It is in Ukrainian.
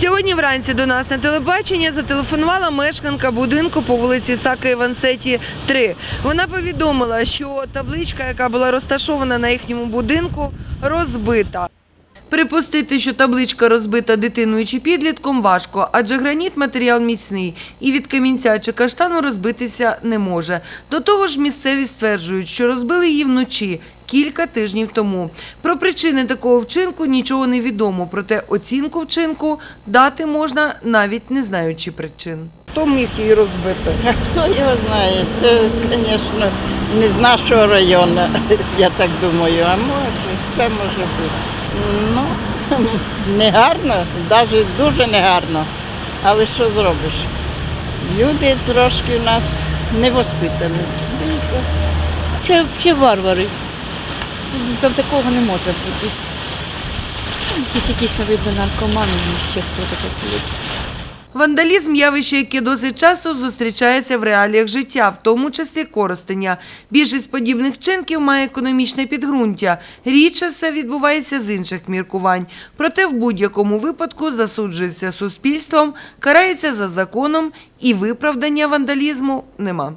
Сьогодні вранці до нас на телебачення зателефонувала мешканка будинку по вулиці Саки Івансеті 3. Вона повідомила, що табличка, яка була розташована на їхньому будинку, розбита. Припустити, що табличка розбита дитиною чи підлітком важко, адже граніт матеріал міцний і від камінця чи каштану розбитися не може. До того ж, місцеві стверджують, що розбили її вночі кілька тижнів тому. Про причини такого вчинку нічого не відомо, проте оцінку вчинку дати можна навіть не знаючи причин. Хто міг її розбити? Хто його знає? Це, звісно, не з нашого району, я так думаю, а може, все може бути. Ну, не гарно, навіть дуже не гарно. Але що зробиш? Люди трошки в нас не воспитані. Дивіться. Це взагалі варвари. Там такого не може бути. Якісь якісь, видно, наркомани, чи ще хто такий. Вандалізм – явище, яке досить часто зустрічається в реаліях життя, в тому числі користення. Більшість подібних вчинків має економічне підґрунтя. Рідше все відбувається з інших міркувань. Проте в будь-якому випадку засуджується суспільством, карається за законом і виправдання вандалізму нема.